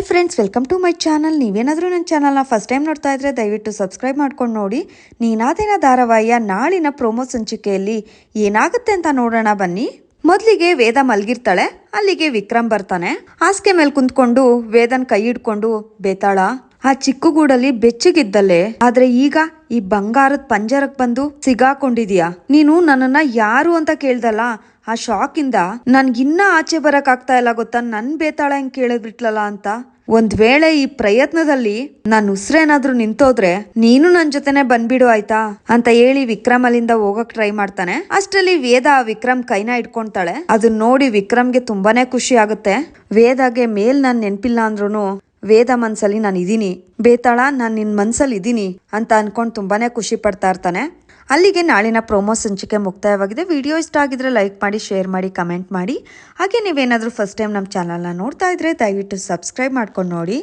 Hi friends, welcome to my channel. ನೀವೇನಾದರೂ ನನ್ನ ಚಾನಲ್ನ ಫಸ್ಟ್ ಟೈಮ್ ನೋಡ್ತಾ ಇದ್ರೆ ದಯವಿಟ್ಟು ಸಬ್ಸ್ಕ್ರೈಬ್ ಮಾಡ್ಕೊಂಡು ನೋಡಿ. ನೀನಾದೇನ ಧಾರಾವಾಹಿಯ ನಾಳಿನ ಪ್ರೋಮೋ ಸಂಚಿಕೆಯಲ್ಲಿ ಏನಾಗುತ್ತೆ ಅಂತ ನೋಡೋಣ ಬನ್ನಿ. ಮೊದಲಿಗೆ ವೇದ ಮಲಗಿರ್ತಾಳೆ, ಅಲ್ಲಿಗೆ ವಿಕ್ರಮ್ ಬರ್ತಾನೆ. ಹಾಸಿಗೆ ಮೇಲೆ ಕುಂತ್ಕೊಂಡು ವೇದನ್ ಕೈ ಹಿಡ್ಕೊಂಡು, ಬೇತಾಳ, ಆ ಚಿಕ್ಕ ಗೂಡಲ್ಲಿ ಬೆಚ್ಚಗಿದ್ದಲ್ಲೇ, ಆದ್ರೆ ಈಗ ಈ ಬಂಗಾರದ ಪಂಜರಕ್ ಬಂದು ಸಿಗಾಕೊಂಡಿದೀಯಾ? ನೀನು ನನ್ನನ್ನ ಯಾರು ಅಂತ ಕೇಳ್ದಲ್ಲ? ಆ ಶಾಕ್ ಇಂದ ನನ್ಗಿನ್ನ ಆಚೆ ಬರಕ್ ಆಗ್ತಾ ಇಲ್ಲ ಗೊತ್ತಾ? ನನ್ ಬೇತಾಳ ಹೆಂಗ್ ಕೇಳಿದ್ಬಿಟ್ಲಲ್ಲ ಅಂತ? ಒಂದ್ ವೇಳೆ ಈ ಪ್ರಯತ್ನದಲ್ಲಿ ನನ್ ಉಸ್ರೇನಾದ್ರೂ ನಿಂತೋದ್ರೆ ನೀನು ನನ್ ಜೊತೆನೆ ಬಂದ್ಬಿಡು ಆಯ್ತಾ? ಅಂತ ಹೇಳಿ ವಿಕ್ರಮ್ ಅಲ್ಲಿಂದ ಹೋಗಕ್ ಟ್ರೈ ಮಾಡ್ತಾನೆ. ಅಷ್ಟರಲ್ಲಿ ವೇದ ವಿಕ್ರಮ್ ಕೈನ ಇಟ್ಕೊಂತಾಳೆ ಅದನ್ನ ನೋಡಿ ವಿಕ್ರಮ್ಗೆ ತುಂಬಾನೇ ಖುಷಿ ಆಗುತ್ತೆ. ವೇದಾಗೆ ಮೇಲ್ ನಾನ್ ನೆನ್ಪಿಲ್ಲ ಅಂದ್ರೂ ವೇದ ಮನ್ಸಲ್ಲಿ ನಾನು ಇದ್ದೀನಿ ಬೇತಾಳ, ನಾನು ನಿನ್ನ ಮನ್ಸಲ್ಲಿ ಇದ್ದೀನಿ ಅಂತ ಅನ್ಕೊಂಡು ತುಂಬಾನೇ ಖುಷಿ ಪಡ್ತಾ ಇರ್ತಾನೆ. ಅಲ್ಲಿಗೆ ನಾಳಿನ ಪ್ರೋಮೋ ಸಂಚಿಕೆ ಮುಕ್ತಾಯವಾಗಿದೆ. ವಿಡಿಯೋ ಇಷ್ಟ ಆಗಿದ್ರೆ ಲೈಕ್ ಮಾಡಿ, ಶೇರ್ ಮಾಡಿ, ಕಮೆಂಟ್ ಮಾಡಿ. ಹಾಗೆ ನೀವೇನಾದರೂ ಫಸ್ಟ್ ಟೈಮ್ ನಮ್ಮ ಚಾನಲ್ನ ನೋಡ್ತಾ ಇದ್ರೆ ದಯವಿಟ್ಟು ಸಬ್ಸ್ಕ್ರೈಬ್ ಮಾಡ್ಕೊಂಡು ನೋಡಿ.